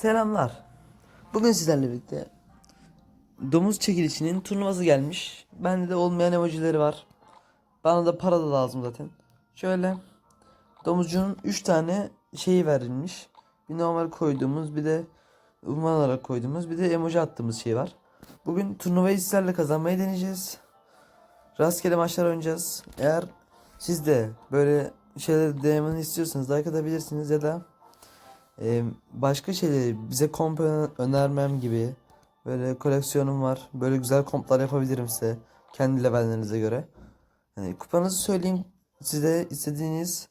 Selamlar. Bugün sizlerle birlikte domuz çekilişinin turnuvası gelmiş. Bende de olmayan emojileri var. Bana da para da lazım zaten. Şöyle domuzcunun 3 tane şeyi verilmiş. Bir normal koyduğumuz bir de ünvan olarak koyduğumuz bir de emoji attığımız şey var. Bugün turnuvayı sizlerle kazanmayı deneyeceğiz. Rastgele maçlar oynayacağız. Eğer siz de böyle şeyleri denemeni istiyorsanız like atabilirsiniz ya da ee, başka şeyleri bize komp önermem gibi böyle koleksiyonum var. Böyle güzel komplar yapabilirim size kendi levellerinize göre. Hani kupanızı söyleyeyim size istediğiniz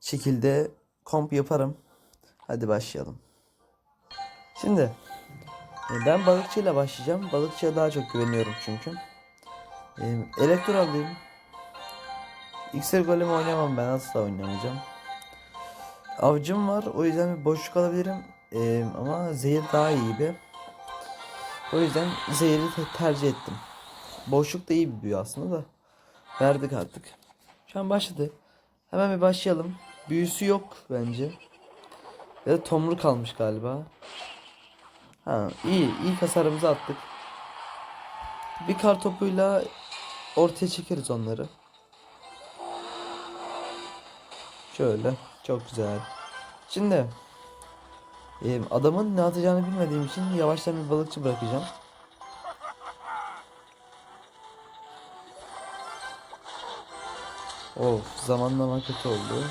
şekilde komp yaparım. Hadi başlayalım. Şimdi e, ben balıkçıyla başlayacağım. Balıkçıya daha çok güveniyorum çünkü. Elektro alayım. İksir golemi oynayamam ben asla oynamayacağım. Avcım var o yüzden bir boşluk alabilirim Ee, ama zehir daha iyi gibi. O yüzden zehiri te- tercih ettim. Boşluk da iyi bir büyü aslında da. Verdik artık. Şu an başladı. Hemen bir başlayalım. Büyüsü yok bence. Ya da tomruk kalmış galiba. Ha iyi ilk hasarımızı attık. Bir kar topuyla ortaya çekeriz onları. Şöyle. Çok güzel. Şimdi e, adamın ne atacağını bilmediğim için yavaştan bir balıkçı bırakacağım. Of zamanlama kötü oldu.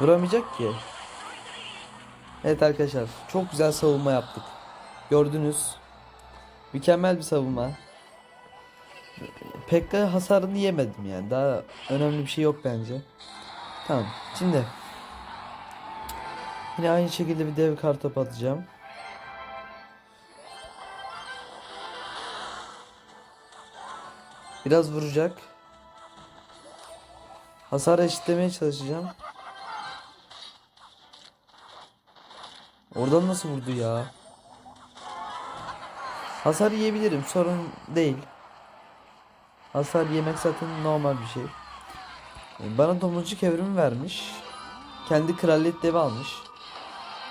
Vuramayacak ki. Evet arkadaşlar çok güzel savunma yaptık. Gördünüz. Mükemmel bir savunma. Pekka hasarını yemedim yani. Daha önemli bir şey yok bence. Tamam. Şimdi yine aynı şekilde bir dev kartopu atacağım. Biraz vuracak. Hasar eşitlemeye çalışacağım. Oradan nasıl vurdu ya? Hasar yiyebilirim sorun değil. Hasar yemek zaten normal bir şey. E, Bana domuzcuk evrimi vermiş. Kendi kraliyet devi almış.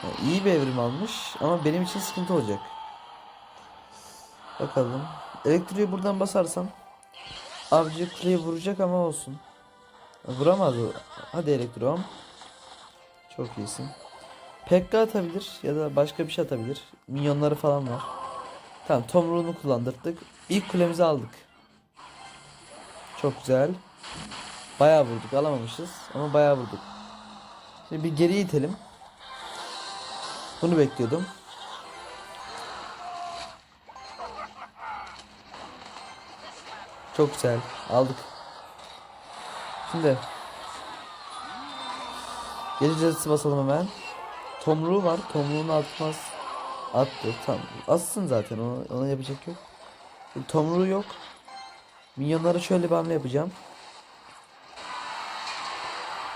Yani iyi bir evrim almış ama benim için sıkıntı olacak. Bakalım. Elektriği buradan basarsam avcı kuleyi vuracak ama olsun. Vuramaz o. Hadi elektrom. Çok iyisin. Pekka atabilir ya da başka bir şey atabilir. Minyonları falan var. Tamam tomruğunu kullandırdık. İlk kulemizi aldık. Çok güzel. Bayağı vurduk alamamışız ama bayağı vurduk. Şimdi bir geri itelim. Bunu bekliyordum. Çok güzel aldık. Şimdi Geri cezası basalım hemen. Tomruğu var. Tomruğunu atmaz. Attı. Tamam. Assın zaten. Ona, ona yapacak yok. Tomruğu yok. Minyonlara şöyle bir hamle yapacağım.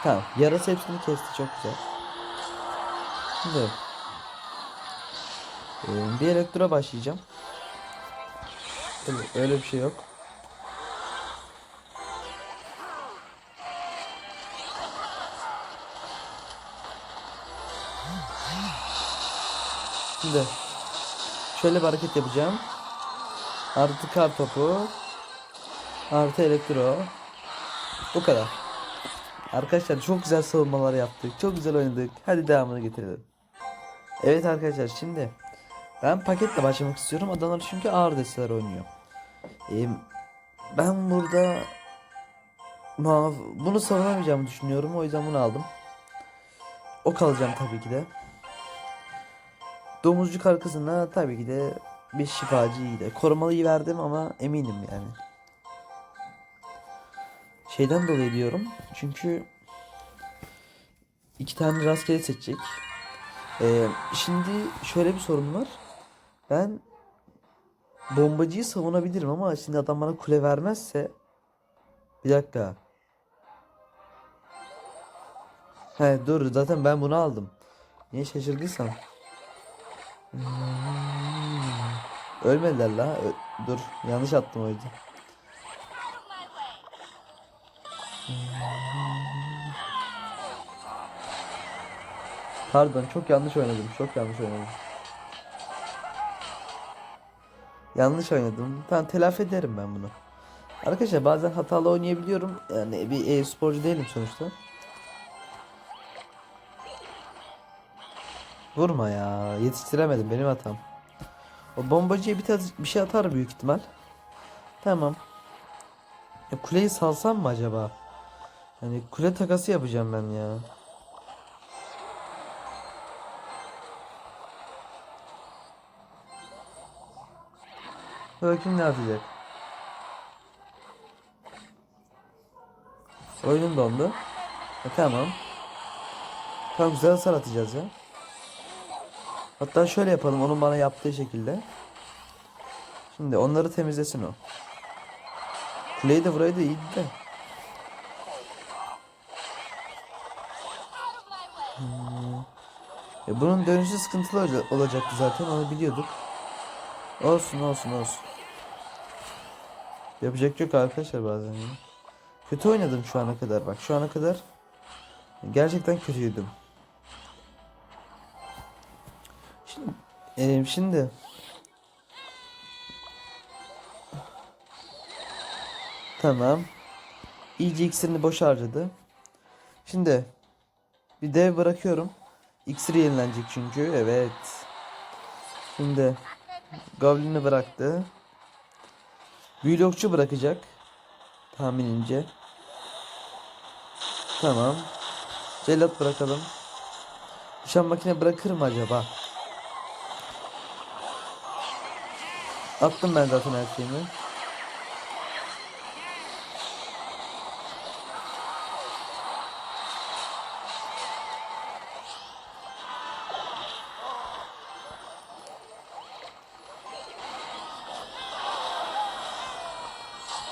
Tamam. Yarası hepsini kesti. Çok güzel. Şimdi e, bir elektra başlayacağım. Öyle, öyle bir şey yok. Şimdi şöyle bir hareket yapacağım. Artı kar topu. Artı elektro. Bu kadar. Arkadaşlar çok güzel savunmalar yaptık. Çok güzel oynadık. Hadi devamını getirelim. Evet arkadaşlar şimdi ben paketle başlamak istiyorum. Adamlar çünkü ağır desteler oynuyor. Ee, ben burada bunu savunamayacağımı düşünüyorum. O yüzden bunu aldım. O kalacağım tabii ki de. Domuzcuk arkasına tabii ki de bir şifacı iyi de. Korumalıyı verdim ama eminim yani. Şeyden dolayı diyorum. Çünkü iki tane rastgele seçecek. Ee, şimdi şöyle bir sorun var. Ben bombacıyı savunabilirim ama şimdi adam bana kule vermezse bir dakika. He dur zaten ben bunu aldım. Niye şaşırdıysam. Ölmediler la. Ö Dur yanlış attım o yüzden. Pardon çok yanlış oynadım. Çok yanlış oynadım. Yanlış oynadım. Ben telafi ederim ben bunu. Arkadaşlar bazen hatalı oynayabiliyorum. Yani bir e-sporcu değilim sonuçta. Vurma ya. Yetiştiremedim benim hatam. O bombacıya bir, bir şey atar büyük ihtimal. Tamam. Ya kuleyi salsam mı acaba? Hani kule takası yapacağım ben ya. Bakayım ne atacak. Oyunum dondu. E, tamam. Tamam güzel hasar atacağız ya. Hatta şöyle yapalım onun bana yaptığı şekilde. Şimdi onları temizlesin o. Kuleyi de burayı da iyiydi de. Hmm. E bunun dönüşü sıkıntılı olacak- olacaktı zaten onu biliyorduk. Olsun olsun olsun. Yapacak yok arkadaşlar bazen. Kötü oynadım şu ana kadar bak şu ana kadar gerçekten kötüydüm. Şimdi, e, şimdi tamam. İyice iksirini boş harcadı. Şimdi bir dev bırakıyorum. İksiri yenilenecek çünkü. Evet. Şimdi Goblin'i bıraktı. Büyülü okçu bırakacak. Tahminince. Tamam. Cellat bırakalım. Nişan makine bırakır mı acaba? Attım ben zaten her şeyimi.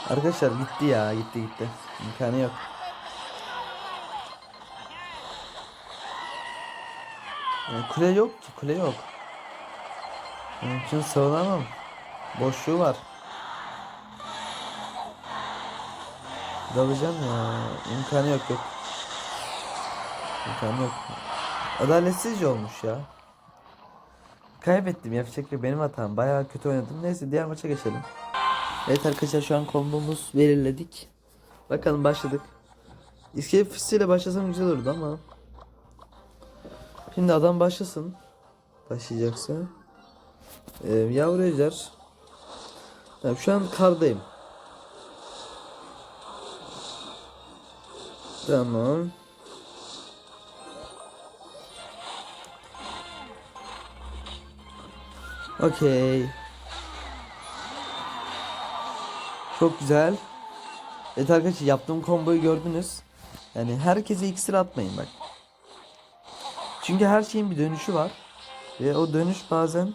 Arkadaşlar gitti ya gitti gitti. İmkanı yok. Yani kule yok ki kule yok. Onun için savunamam. Boşluğu var. Dalacağım ya. İmkanı yok yok. İmkanı yok. Adaletsizce olmuş ya. Kaybettim yapacak bir benim hatam. Bayağı kötü oynadım. Neyse diğer maça geçelim. Evet arkadaşlar şu an kombomuz belirledik. Bakalım başladık. İskelet fıstığıyla başlasam güzel olurdu ama. Şimdi adam başlasın. Başlayacaksa. Ee, yavru ejder. Tamam, şu an kardayım. Tamam. Okey. Çok güzel. Evet arkadaşlar yaptığım komboyu gördünüz. Yani herkese iksir atmayın bak. Çünkü her şeyin bir dönüşü var. Ve o dönüş bazen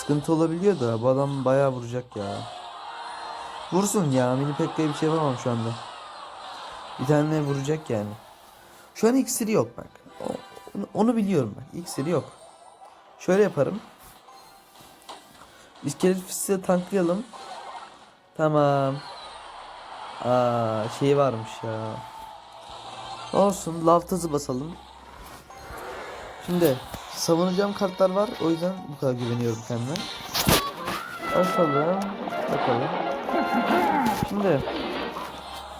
sıkıntı olabiliyor da bu adam bayağı vuracak ya. Vursun ya mini pekka'ya bir şey yapamam şu anda. Bir tane vuracak yani. Şu an iksiri yok bak. Onu, biliyorum bak. İksiri yok. Şöyle yaparım. İskelet fıstığı tanklayalım. Tamam. Aa şey varmış ya. Olsun lav tazı basalım. Şimdi savunacağım kartlar var. O yüzden bu kadar güveniyorum kendime. Basalım. Bakalım. Şimdi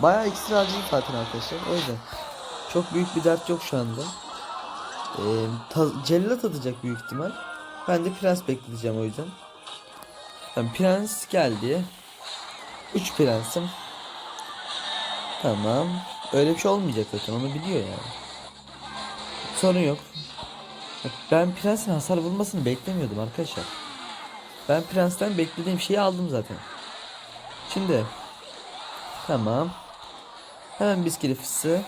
bayağı iksir harcadım zaten arkadaşlar. O yüzden çok büyük bir dert yok şu anda. Ee, ta- cellat atacak büyük ihtimal. Ben de prens bekleteceğim o yüzden. Yani prens geldi. 3 prensim. Tamam. Öyle bir şey olmayacak zaten onu biliyor yani. Sorun yok. Ben prensin hasar vurmasını beklemiyordum arkadaşlar. Ben prensten beklediğim şeyi aldım zaten. Şimdi tamam. Hemen bisküvi fıstığı.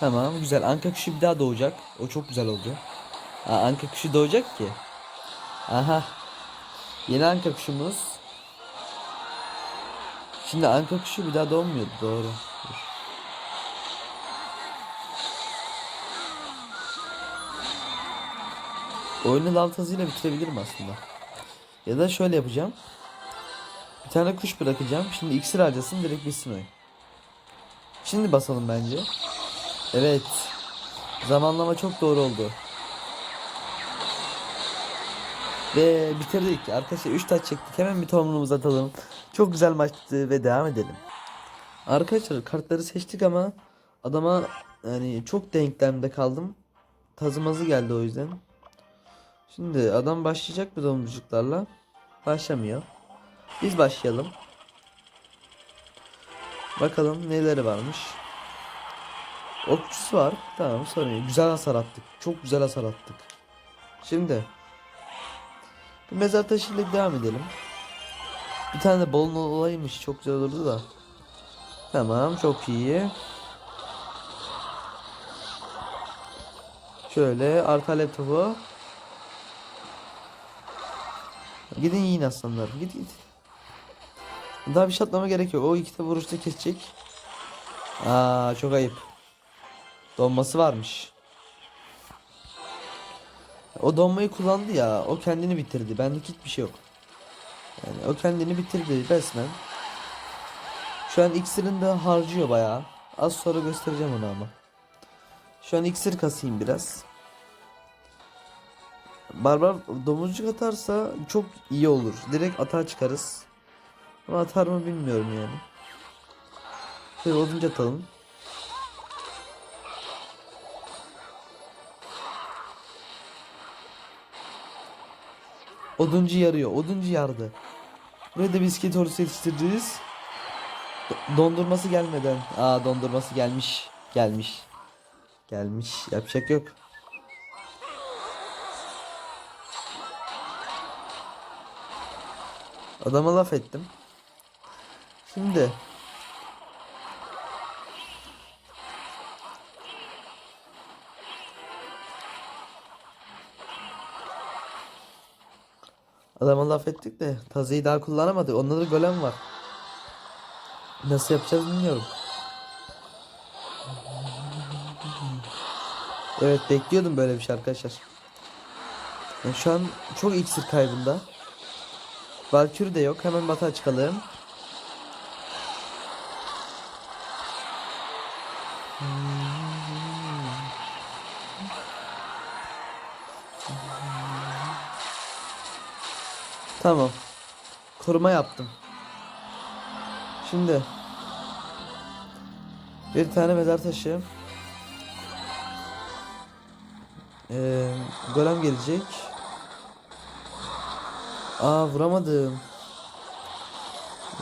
Tamam güzel. Anka kuşu bir daha doğacak. O çok güzel oldu. Aa, anka kuşu doğacak ki. Aha. Yeni anka kuşumuz. Şimdi anka kuşu bir daha doğmuyordu doğru. Oyunu lav tazıyla bitirebilirim aslında. Ya da şöyle yapacağım. Bir tane kuş bırakacağım. Şimdi iksir harcasın direkt bitsin oyun. Şimdi basalım bence. Evet. Zamanlama çok doğru oldu. Ve bitirdik. Arkadaşlar 3 taç çektik. Hemen bir tohumumuzu atalım. Çok güzel maçtı ve devam edelim. Arkadaşlar kartları seçtik ama adama yani çok denklemde kaldım. Tazımazı geldi o yüzden. Şimdi adam başlayacak mı domuzcuklarla? Başlamıyor. Biz başlayalım. Bakalım neleri varmış. Okçusu var. Tamam sorun yok. Güzel hasar attık. Çok güzel hasar attık. Şimdi bir mezar taşıyla devam edelim. Bir tane de bolun olaymış. Çok güzel olurdu da. Tamam çok iyi. Şöyle arka laptopu. Gidin yiyin aslanlar. Git git. Daha bir şatlama gerek yok. O iki de vuruşta kesecek. Aa çok ayıp. Donması varmış. O donmayı kullandı ya. O kendini bitirdi. Benlik hiçbir şey yok. Yani o kendini bitirdi resmen. Şu an iksirini de harcıyor bayağı. Az sonra göstereceğim onu ama. Şu an iksir kasayım biraz. Barbar domuzcuk atarsa çok iyi olur. Direkt atağa çıkarız. Ama atar mı bilmiyorum yani. Şöyle oduncu atalım. Oduncu yarıyor. Oduncu yardı. Buraya da bisiklet ordusu yetiştireceğiz. Do- dondurması gelmeden. Aa dondurması gelmiş. Gelmiş. Gelmiş. Yapacak yok. Adama laf ettim. Şimdi Adama laf ettik de tazıyı daha kullanamadık. Onda da golem var. Nasıl yapacağız bilmiyorum. Evet bekliyordum böyle bir şey arkadaşlar. Yani şu an çok iksir kaybında. Valkür de yok. Hemen batağa çıkalım. Tamam. Koruma yaptım. Şimdi bir tane mezar taşı. Ee, golem gelecek. Aa vuramadım.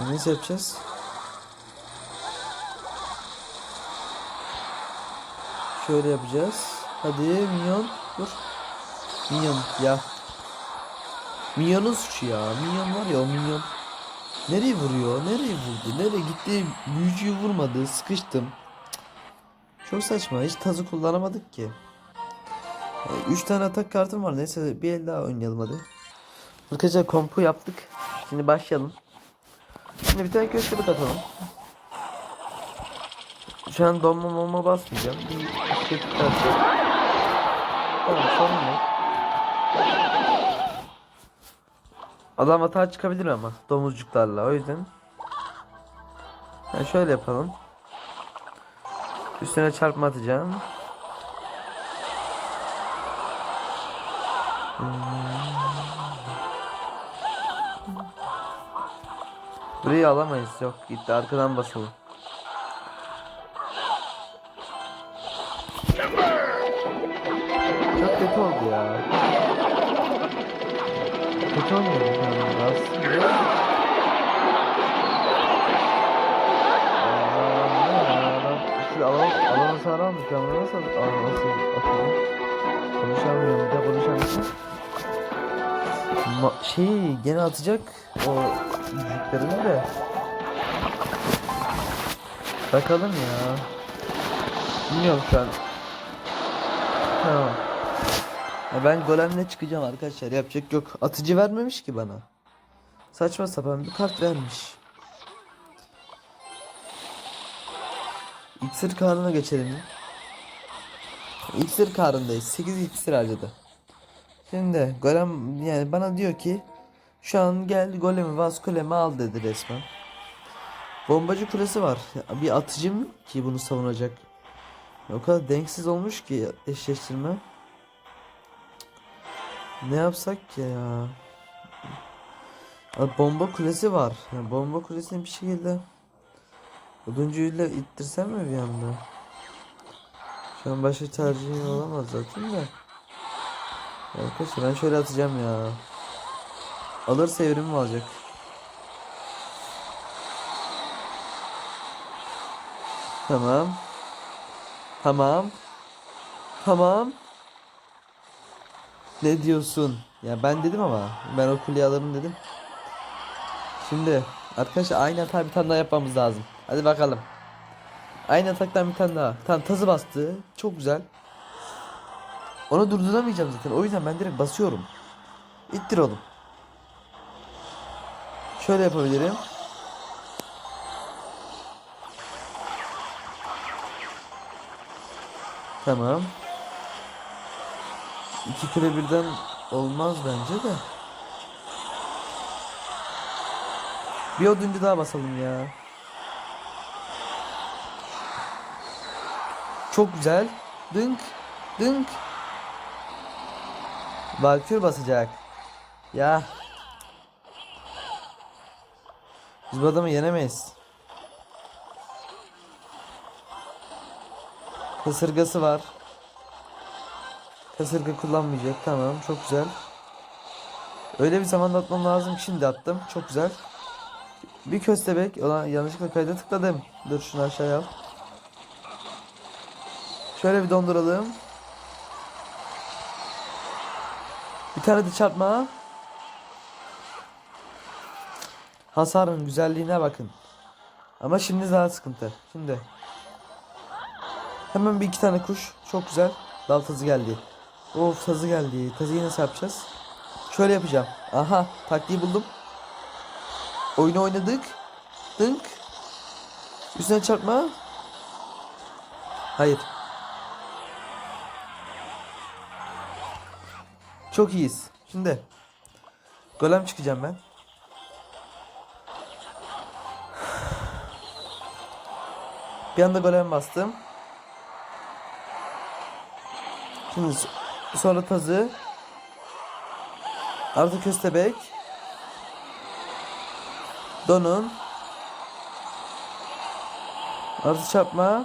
Neyse yapacağız. Şöyle yapacağız. Hadi minyon dur. Minyon ya. Minyonun suçu ya. Minyon var ya o minyon. Nereye vuruyor? Nereye vurdu? Nereye gitti? Büyücüyü vurmadı. Sıkıştım. Çok saçma. Hiç tazı kullanamadık ki. 3 tane atak kartım var. Neyse bir el daha oynayalım hadi. Arkadaşlar kompu yaptık. Şimdi başlayalım. Şimdi bir tane köşkülük atalım. Şu an donma momma basmayacağım. Bir köşkülük atacağım. Tamam. Adam hata çıkabilir ama domuzcuklarla o yüzden. Yani şöyle yapalım. Üstüne çarpma atacağım. Burayı alamayız yok gitti arkadan basalım. Çok kötü oldu ya. Kötü olmadı aslında. Siz alan, alan hasarı almış. Ben bunu nasıl alan nasıl atalım? Konuşamıyorum. Bir de konuşamıyorum. Ma şey gene atacak o yüzüklerini de. Bakalım ya. Bilmiyorum şu an. Tamam. Ya ben golemle çıkacağım arkadaşlar yapacak yok. Atıcı vermemiş ki bana. Saçma sapan bir kart vermiş. İksir karına geçelim. İksir karındayız. 8 iksir harcadı. Şimdi golem yani bana diyor ki şu an gel golemi vas kulemi al dedi resmen. Bombacı kulesi var. Bir atıcım ki bunu savunacak. O kadar denksiz olmuş ki eşleştirme. Ne yapsak ki ya? Bomba kulesi var. Ya bomba kulesini bir şekilde oduncuyla ittirsem mi bir anda? Şu an başka tercihim olamaz zaten de. Arkadaşlar ben şöyle atacağım ya. Alırsa evrim alacak. Tamam. Tamam. Tamam. Ne diyorsun? Ya ben dedim ama ben o kuleyi alırım dedim. Şimdi arkadaşlar aynı hata bir tane daha yapmamız lazım. Hadi bakalım. Aynı ataktan bir tane daha. Tamam tazı bastı. Çok güzel. Onu durduramayacağım zaten. O yüzden ben direkt basıyorum. İttir oğlum. Şöyle yapabilirim. Tamam. İki kere birden olmaz bence de. Bir oduncu daha basalım ya. Çok güzel. Dınk. Dınk. Valkür basacak. Ya. Biz bu adamı yenemeyiz. Kasırgası var. Kasırga kullanmayacak. Tamam. Çok güzel. Öyle bir zamanda atmam lazım. Şimdi attım. Çok güzel. Bir köstebek. Ulan yanlışlıkla kayda tıkladım. Dur şunu aşağıya al. Şöyle bir donduralım. Bir tane de çarpma. Hasarın güzelliğine bakın. Ama şimdi daha sıkıntı. Şimdi. Hemen bir iki tane kuş. Çok güzel. Dal tazı geldi. Of tazı geldi. Tazıyı nasıl yapacağız? Şöyle yapacağım. Aha taktiği buldum. Oyunu oynadık. Dınk. Üstüne çarpma. Hayır. Çok iyiyiz. Şimdi. Golem çıkacağım ben. Bir anda golem bastım. Şimdi so- sonra tazı. Artı köstebek. Donun. Artı çarpma.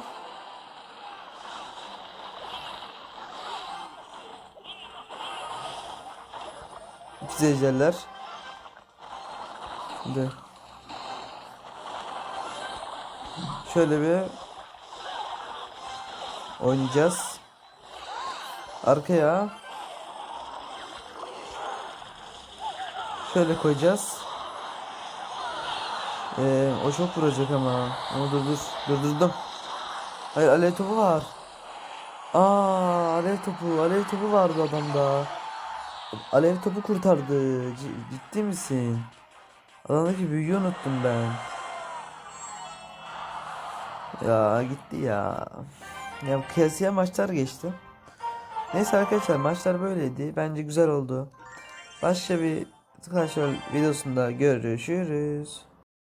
İki ejderler. Şimdi. Şöyle bir oynayacağız. Arkaya şöyle koyacağız. Ee, o çok vuracak ama. Onu durdur. Durdurdum. Hayır alev topu var. Aa alev topu. Alev topu vardı adamda. Alev topu kurtardı. C- ciddi misin? Adamdaki büyüyü unuttum ben. Ya gitti ya. Ya kıyasıya maçlar geçti. Neyse arkadaşlar maçlar böyleydi. Bence güzel oldu. Başka bir Clash videosunda görüşürüz.